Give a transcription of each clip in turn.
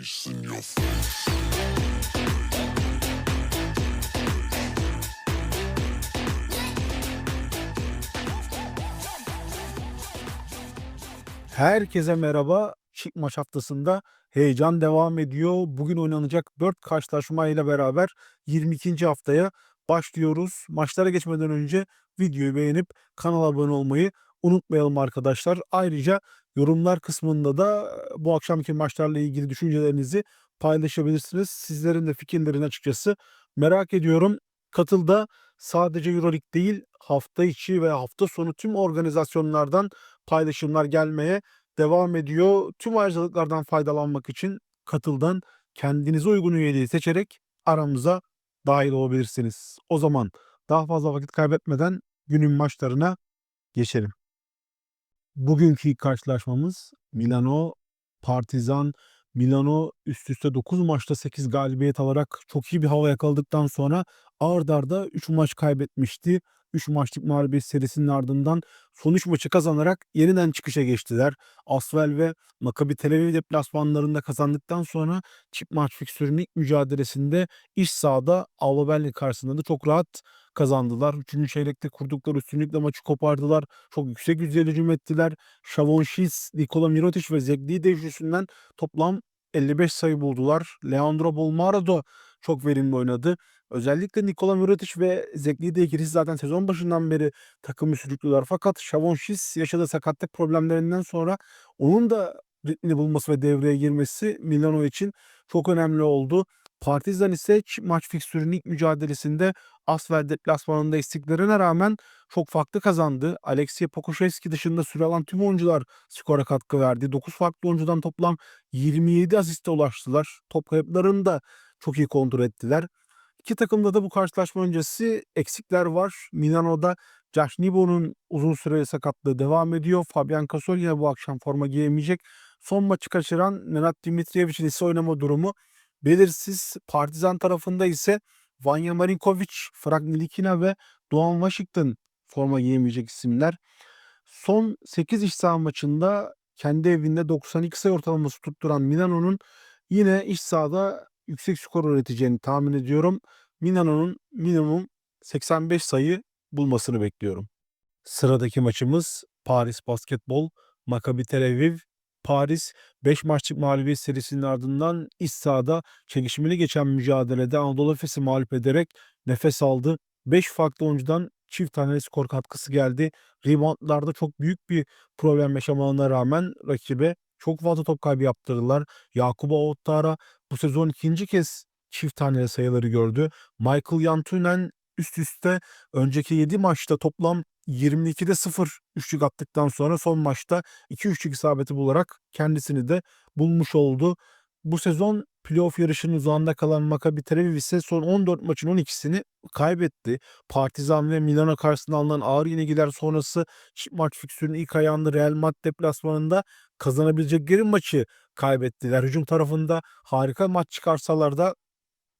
face in your face. Herkese merhaba. Çift maç haftasında heyecan devam ediyor. Bugün oynanacak 4 karşılaşma ile beraber 22. haftaya başlıyoruz. Maçlara geçmeden önce videoyu beğenip kanala abone olmayı unutmayalım arkadaşlar. Ayrıca yorumlar kısmında da bu akşamki maçlarla ilgili düşüncelerinizi paylaşabilirsiniz. Sizlerin de fikirlerini açıkçası merak ediyorum. Katılda sadece Euroleague değil hafta içi ve hafta sonu tüm organizasyonlardan paylaşımlar gelmeye devam ediyor. Tüm ayrıcalıklardan faydalanmak için katıldan kendinize uygun üyeliği seçerek aramıza dahil olabilirsiniz. O zaman daha fazla vakit kaybetmeden günün maçlarına geçelim. Bugünkü karşılaşmamız Milano Partizan Milano üst üste 9 maçta 8 galibiyet alarak çok iyi bir hava yakaladıktan sonra ard arda 3 maç kaybetmişti. 3 maçlık mağlubiyet serisinin ardından son 3 maçı kazanarak yeniden çıkışa geçtiler. Asvel ve Maccabi Tel Aviv deplasmanlarında kazandıktan sonra çift maç fiksürünün ilk mücadelesinde iş sahada Alba Berlin karşısında da çok rahat kazandılar. Üçüncü çeyrekte kurdukları üstünlükle maçı kopardılar. Çok yüksek yüzdeyle hücum ettiler. Şavon Şiz, Nikola Mirotic ve Zegli de üçlüsünden toplam 55 sayı buldular. Leandro Bolmaro çok verimli oynadı. Özellikle Nikola Mirotic ve Zekli de ikilisi zaten sezon başından beri takımı sürüklüyorlar. Fakat Şavon Şiz yaşadığı sakatlık problemlerinden sonra onun da ritmini bulması ve devreye girmesi Milano için çok önemli oldu. Partizan ise maç fiksürünün ilk mücadelesinde Asvel deplasmanında istiklerine rağmen çok farklı kazandı. Alexey Pokusevski dışında süre alan tüm oyuncular skora katkı verdi. 9 farklı oyuncudan toplam 27 asiste ulaştılar. Top kayıplarını da çok iyi kontrol ettiler. İki takımda da bu karşılaşma öncesi eksikler var. Milano'da Josh Nibo'nun uzun süreli sakatlığı devam ediyor. Fabian Casol yine bu akşam forma giyemeyecek. Son maçı kaçıran Nenad Dimitrievic'in ise oynama durumu belirsiz. Partizan tarafında ise Vanya Marinkovic, Frank Nilikina ve Doğan Washington forma giyemeyecek isimler. Son 8 iş saha maçında kendi evinde 92 sayı ortalaması tutturan Milano'nun yine iç sahada yüksek skor üreteceğini tahmin ediyorum. Milano'nun minimum 85 sayı bulmasını bekliyorum. Sıradaki maçımız Paris Basketbol, Maccabi Tel Aviv. Paris 5 maçlık mağlubiyet serisinin ardından iç sahada çekişmeli geçen mücadelede Anadolu Efes'i mağlup ederek nefes aldı. 5 farklı oyuncudan çift tane skor katkısı geldi. Reboundlarda çok büyük bir problem yaşamalarına rağmen rakibe çok fazla top kaybı yaptırdılar. Yakuba Ottara bu sezon ikinci kez çift taneli sayıları gördü. Michael Yantunen üst üste önceki 7 maçta toplam 22'de 0 üçlük attıktan sonra son maçta 2 üçlük isabeti bularak kendisini de bulmuş oldu. Bu sezon playoff yarışının uzağında kalan Maccabi Tel Aviv ise son 14 maçın 12'sini kaybetti. Partizan ve Milano karşısında alınan ağır yenilgiler sonrası maç fiksürünün ilk ayağında Real Madrid deplasmanında kazanabilecekleri maçı kaybettiler. Hücum tarafında harika maç çıkarsalar da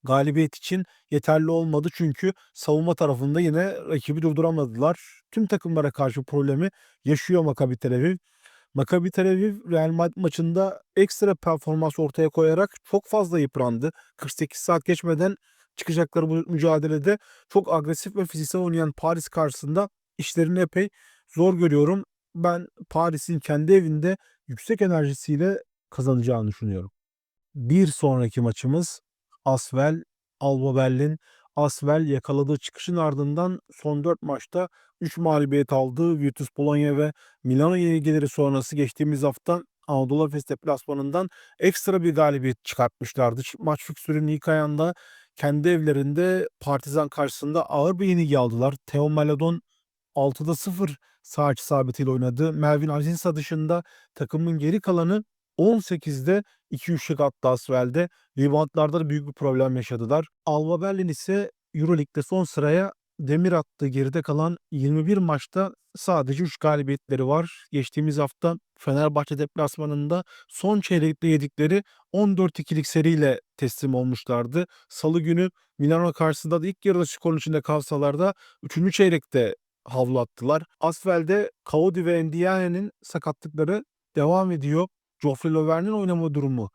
galibiyet için yeterli olmadı. Çünkü savunma tarafında yine rakibi durduramadılar. Tüm takımlara karşı problemi yaşıyor Maccabi Tel Aviv. Maccabi Tel Aviv Real Madrid maçında ekstra performans ortaya koyarak çok fazla yıprandı. 48 saat geçmeden çıkacakları bu mücadelede çok agresif ve fiziksel oynayan Paris karşısında işlerini epey zor görüyorum. Ben Paris'in kendi evinde yüksek enerjisiyle kazanacağını düşünüyorum. Bir sonraki maçımız Asvel Alba Berlin. Asvel yakaladığı çıkışın ardından son 4 maçta 3 mağlubiyet aldı. Virtus Polonya ve Milano yenilgileri sonrası geçtiğimiz hafta Anadolu Efes deplasmanından ekstra bir galibiyet çıkartmışlardı. Maç fiksürünün ilk ayağında kendi evlerinde Partizan karşısında ağır bir yenilgi aldılar. Theo Maledon 6'da 0 sağ isabetiyle oynadı. Melvin Azinsa dışında takımın geri kalanı 18'de 2 üçlük attı Asvel'de. Reboundlarda da büyük bir problem yaşadılar. Alba Berlin ise Euroleague'de son sıraya demir attığı geride kalan 21 maçta sadece 3 galibiyetleri var. Geçtiğimiz hafta Fenerbahçe deplasmanında son çeyrekte yedikleri 14-2'lik seriyle teslim olmuşlardı. Salı günü Milano karşısında da ilk yarıda skorun içinde kalsalar da 3. çeyrekte havlu attılar. Asfel'de Kaudi ve Ndiaye'nin sakatlıkları devam ediyor. Joffrey Löwen'in oynama durumu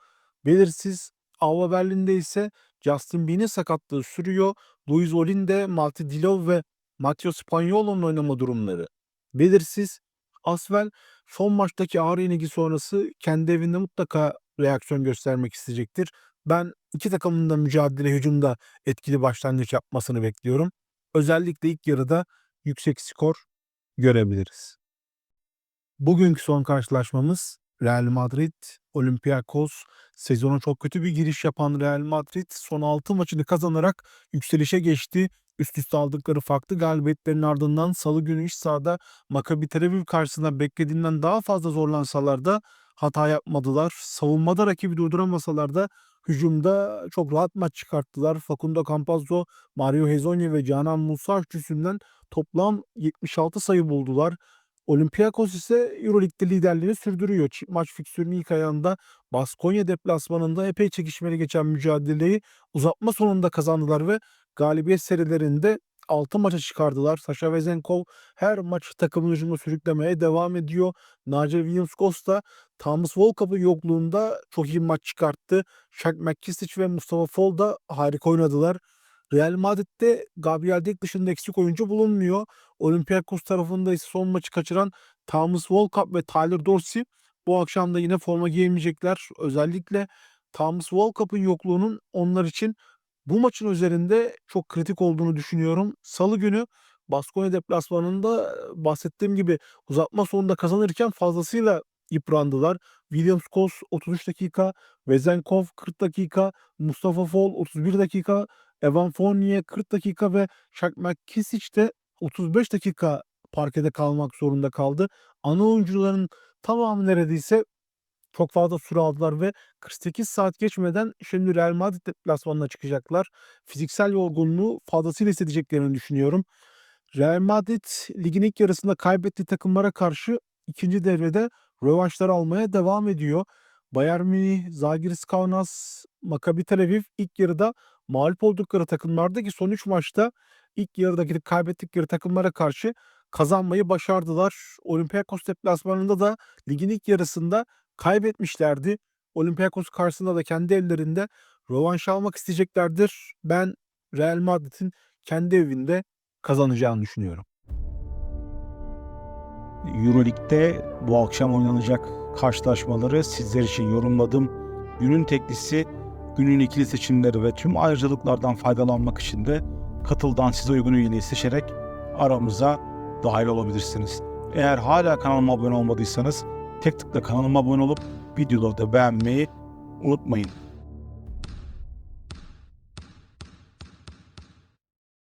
belirsiz. Alba Berlin'de ise Justin Bean'in sakatlığı sürüyor. Luis Olinde, Malti Dilov ve Matteo Spaniolo'nun oynama durumları belirsiz. Asvel son maçtaki ağır yenilgi sonrası kendi evinde mutlaka reaksiyon göstermek isteyecektir. Ben iki takımın da mücadele hücumda etkili başlangıç yapmasını bekliyorum. Özellikle ilk yarıda yüksek skor görebiliriz. Bugünkü son karşılaşmamız Real Madrid, Olympiakos. Sezona çok kötü bir giriş yapan Real Madrid son 6 maçını kazanarak yükselişe geçti. Üst üste aldıkları farklı galibiyetlerin ardından salı günü iç sahada Maccabi Tel Aviv karşısında beklediğinden daha fazla zorlansalar da hata yapmadılar. Savunmada rakibi durduramasalar da hücumda çok rahat maç çıkarttılar. Facundo Campazzo, Mario Hezonja ve Canan Musa üçlüsünden toplam 76 sayı buldular. Olympiakos ise Euroleague'de liderliğini sürdürüyor. Maç fiksürünün ilk ayağında Baskonya deplasmanında epey çekişmeli geçen mücadeleyi uzatma sonunda kazandılar ve galibiyet serilerinde 6 maça çıkardılar. Sasha Vezenkov her maç takımın hücumunu sürüklemeye devam ediyor. Nigel Williams-Goss Thomas Volkap'ın yokluğunda çok iyi maç çıkarttı. Shaq McKissic ve Mustafa Fall da harika oynadılar. Real Madrid'de Gabriel Deck dışında eksik oyuncu bulunmuyor. Olympiakos tarafında ise son maçı kaçıran Thomas Volkap ve Tyler Dorsey bu akşam da yine forma giyemeyecekler. Özellikle Thomas Volkap'ın yokluğunun onlar için bu maçın üzerinde çok kritik olduğunu düşünüyorum. Salı günü Baskonya deplasmanında bahsettiğim gibi uzatma sonunda kazanırken fazlasıyla yıprandılar. Williams Kos 33 dakika, Vezenkov 40 dakika, Mustafa Fall 31 dakika, Evan Fournier 40 dakika ve Shaq McKissic de 35 dakika parkede kalmak zorunda kaldı. Ana oyuncuların tamamı neredeyse çok fazla süre aldılar ve 48 saat geçmeden şimdi Real Madrid deplasmanına çıkacaklar. Fiziksel yorgunluğu fazlasıyla hissedeceklerini düşünüyorum. Real Madrid ligin ilk yarısında kaybettiği takımlara karşı ikinci devrede rövanşlar almaya devam ediyor. Bayern Münih, Zalgiris Kaunas, Maccabi Tel Aviv ilk yarıda mağlup oldukları takımlardaki son 3 maçta ilk yarıda gidip kaybettikleri takımlara karşı kazanmayı başardılar. Olympiakos deplasmanında da ligin ilk yarısında kaybetmişlerdi. Olympiakos karşısında da kendi evlerinde rövanş almak isteyeceklerdir. Ben Real Madrid'in kendi evinde kazanacağını düşünüyorum. Euroleague'de bu akşam oynanacak karşılaşmaları sizler için yorumladım. Günün teklisi, günün ikili seçimleri ve tüm ayrıcalıklardan faydalanmak için de katıldan size uygun üyeliği seçerek aramıza dahil olabilirsiniz. Eğer hala kanalıma abone olmadıysanız tek tıkla kanalıma abone olup videoları da beğenmeyi unutmayın.